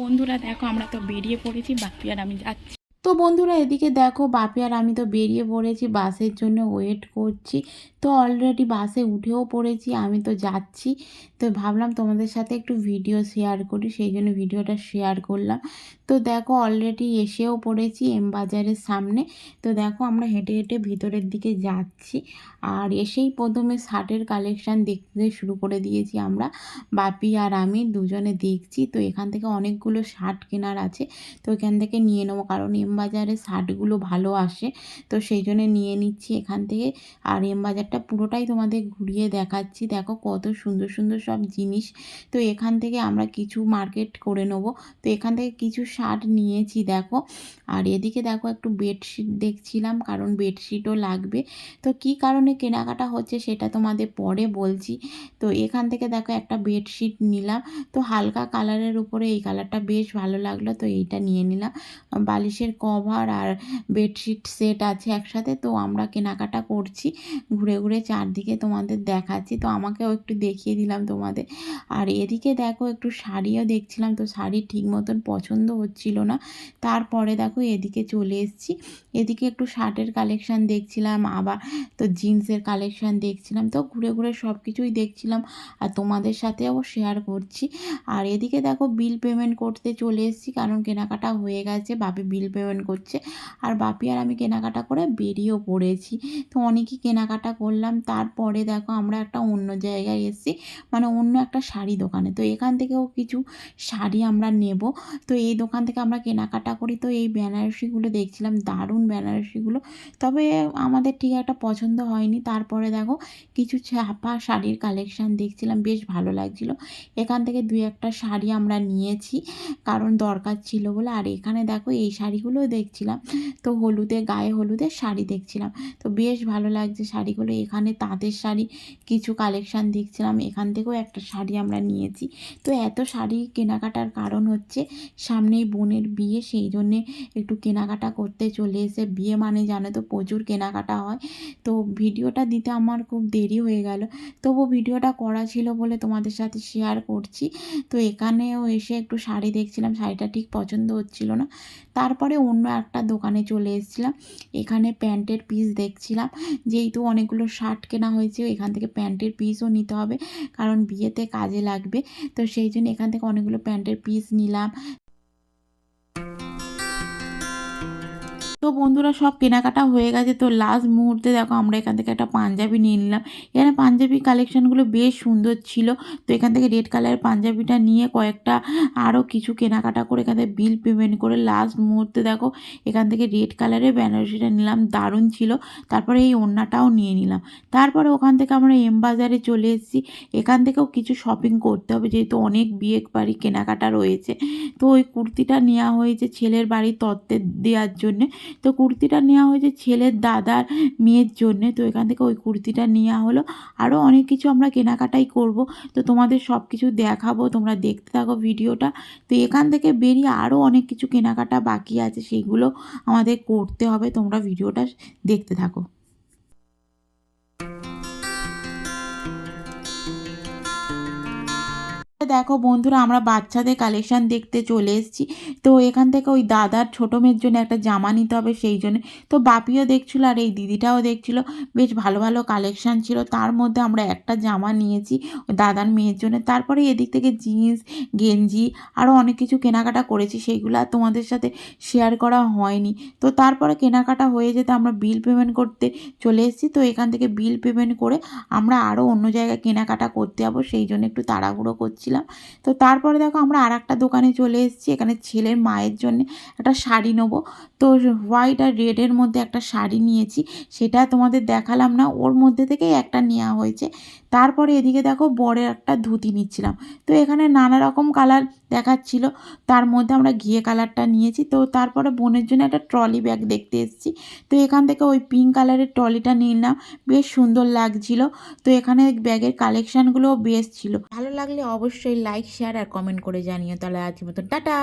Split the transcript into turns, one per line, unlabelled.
বন্ধুরা দেখো আমরা তো বেরিয়ে পড়েছি বাকি আর আমি যাচ্ছি।
তো বন্ধুরা এদিকে দেখো বাপি আর আমি তো বেরিয়ে পড়েছি বাসের জন্য ওয়েট করছি। তো অলরেডি বাসে উঠেও পড়েছি, আমি তো যাচ্ছি। তো ভাবলাম তোমাদের সাথে একটু ভিডিও শেয়ার করি, সেই জন্য ভিডিওটা শেয়ার করলাম। তো দেখো অলরেডি এসেও পড়েছি এম বাজারের সামনে। তো দেখো আমরা হেঁটে হেঁটে ভিতরের দিকে যাচ্ছি। আর এসেই প্রথমে শার্টের কালেকশান দেখতে শুরু করে দিয়েছি আমরা। বাপি আর আমি দুজনে দেখছি। তো এখান থেকে অনেকগুলো শার্ট কেনার আছে। তো এখান থেকে নিয়ে নেব, কারণ বাজারে শার্টগুলো ভালো আসে, তো সেই জন্য নিয়ে নিচ্ছি এখান থেকে। আর এম বাজারটা পুরোটাই তোমাদের ঘুরিয়ে দেখাচ্ছি। দেখো কত সুন্দর সুন্দর সব জিনিস। তো এখান থেকে আমরা কিছু মার্কেট করে নেব। তো এখান থেকে কিছু শার্ট নিয়েছি, দেখো। আর এদিকে দেখো একটু বেডশিট দেখছিলাম, কারণ বেডশিটও লাগবে। তো কি কারণে কেনাকাটা হচ্ছে সেটা তোমাদের পরে বলছি। তো এখান থেকে দেখো একটা বেডশিট নিলাম। তো হালকা কালারের উপরে এই কালারটা বেশ ভালো লাগল, তো এইটা নিয়ে নিলাম। বালিশের কভার আর বেডশিট সেট আছে একসাথে, তো আমরা কেনাকাটা করছি। ঘুরে ঘুরে চারদিকে তোমাদের দেখাচ্ছি, তো আমাকেও একটু দেখিয়ে দিলাম তোমাদের। আর এদিকে দেখো একটু শাড়িও দেখছিলাম, তো শাড়ি ঠিক মতন পছন্দ হচ্ছিল না। তারপরে দেখো এদিকে চলে এসেছি। এদিকে একটু শার্টের কালেকশান দেখছিলাম, আবার তো জিন্সের কালেকশান দেখছিলাম, তো ঘুরে ঘুরে সব কিছুই দেখছিলাম আর তোমাদের সাথেও শেয়ার করছি। আর এদিকে দেখো বিল পেমেন্ট করতে চলে এসেছি, কারণ কেনাকাটা হয়ে গেছে বাপি বিল পেমেন্ট করছে। আর বাপি আর আমি কেনাকাটা করে বেরিয়েও পড়েছি। তো অনেকই কেনাকাটা করলাম। তারপরে দেখো আমরা একটা অন্য জায়গায় এসেছি। মানে অন্য একটা শাড়ি দোকানে। তো এখান থেকেও কিছু শাড়ি আমরা নেব। তো এই দোকান থেকে আমরা কেনাকাটা করি। তো এই বেনারসিগুলো দেখছিলাম। দারুণ বেনারসিগুলো। তবে আমাদের ঠিক একটা পছন্দ হয়নি। তারপরে দেখো কিছু ছাপা শাড়ির কালেকশান দেখছিলাম। বেশ ভালো লাগছিল। এখান থেকে দুই একটা শাড়ি আমরা নিয়েছি। কারণ দরকার ছিল বলে। আর এখানে দেখো এই শাড়িগুলোও দেখছিলাম। তো হলুদে, গায়ে হলুদে শাড়ি দেখছিলাম। তো বেশ ভালো লাগছে শাড়িগুলো। এখানে তাঁতের শাড়ি, কিছু কালেকশান দেখছিলাম। এখান থেকেও একটা শাড়ি আমরা নিয়েছি। তো এত শাড়ি কেনাকাটার কারণ হচ্ছে, সামনেই বোনের বিয়ে, সেই জন্যে একটু কেনাকাটা করতে চলে এসে বিয়ে মানে জানো তো, প্রচুর কেনাকাটা হয়। তো ভিডিওটা দিতে আমার খুব দেরি হয়ে গেল। তবু ভিডিওটা করা ছিল বলে তোমাদের সাথে শেয়ার করছি। তো এখানেও এসে একটু শাড়ি দেখছিলাম। শাড়িটা ঠিক পছন্দ হচ্ছিল না। তারপরে অন্য একটা দোকানে চলে এসেছিলাম। এখানে প্যান্টের পিস দেখছিলাম। যেহেতু অনেকগুলো শার্ট কেনা হয়েছে, এখান থেকে প্যান্টের পিসও নিতে হবে, কারণ বিয়েতে কাজে লাগবে। তো সেই জন্য এখান থেকে অনেকগুলো প্যান্টের পিস নিলাম। তো বন্ধুরা সব কেনাকাটা হয়ে গেছে। তো লাস্ট মুহূর্তে দেখো আমরা এখান থেকে একটা পাঞ্জাবি নিয়ে নিলাম। এখানে পাঞ্জাবি কালেকশানগুলো বেশ সুন্দর ছিল। তো এখান থেকে রেড কালারের পাঞ্জাবিটা নিয়ে কয়েকটা আরও কিছু কেনাকাটা করে এখান থেকে বিল পেমেন্ট করে লাস্ট মুহূর্তে দেখো এখান থেকে রেড কালারের বেনারসিটা নিলাম। দারুণ ছিল। তারপরে এই ওড়নাটাও নিয়ে নিলাম। তারপরে ওখান থেকে আমরা এম বাজারে চলে এসেছি। এখান থেকেও কিছু শপিং করতে হবে, যেহেতু অনেক বিয়ে বাড়ি কেনাকাটা রয়েছে। তো ওই কুর্তিটা নেওয়া হয়েছে ছেলের বাড়ি তত্ত্বের দেওয়ার জন্যে। তো কুর্তিটা নেওয়া হয়েছে ছেলের দাদার মেয়ের জন্য। তো এখান থেকে ওই কুর্তিটা নেওয়া হলো। আরও অনেক কিছু আমরা কেনাকাটাই করব। তো তোমাদের সব কিছু দেখাবো, তোমরা দেখতে থাকো ভিডিওটা। তো এখান থেকে বেরিয়ে আরও অনেক কিছু কেনাকাটা বাকি আছে, সেগুলো আমাদের করতে হবে। তোমরা ভিডিওটা দেখতে থাকো। দেখো বন্ধুরা, আমরা বাচ্চাদের কালেকশান দেখতে চলে এসেছি। তো এখান থেকে ওই দাদার ছোটো মেয়ের জন্য একটা জামা নিতে হবে সেই জন্য। তো বাপিও দেখছিলো আর এই দিদিটাও দেখছিলো। বেশ ভালো ভালো কালেকশান ছিল। তার মধ্যে আমরা একটা জামা নিয়েছি ওই দাদার মেয়ের জন্য। তারপরে এদিক থেকে জিন্স, গেঞ্জি আরও অনেক কিছু কেনাকাটা করেছি। সেইগুলো আর তোমাদের সাথে শেয়ার করা হয়নি। তো তারপরে কেনাকাটা হয়ে যেতে আমরা বিল পেমেন্ট করতে চলে এসেছি। তো এখান থেকে বিল পেমেন্ট করে আমরা আরও অন্য জায়গায় কেনাকাটা করতে যাব। সেই জন্য একটু তাড়াহুড়ো করছিলাম। তো তারপরে দেখো আমরা আর একটা দোকানে চলে এসেছি, এখানে ছেলের মায়ের জন্য একটা শাড়ি নেব। তো হোয়াইট আর রেডের মধ্যে একটা শাড়ি নিয়েছি, সেটা তোমাদের দেখালাম না, ওর মধ্যে থেকেই একটা নেওয়া হয়েছে। তারপরে এদিকে দেখো বড়ের একটা ধুতি নিচ্ছিলাম। তো এখানে নানা রকম কালার দেখাচ্ছিল, তার মধ্যে আমরা ঘিয়ে কালারটা নিয়েছি। তো তারপরে বোনের জন্য একটা ট্রলি ব্যাগ দেখতে এসেছি। তো এখান থেকে ওই পিঙ্ক কালারের ট্রলিটা নিলাম, বেশ সুন্দর লাগছিল। তো এখানে ব্যাগের কালেকশানগুলোও বেশ ছিল। ভালো লাগলে অবশ্যই লাইক শেয়ার আর কমেন্ট করে জানিও তাহলে আজকের মতন। টাটা!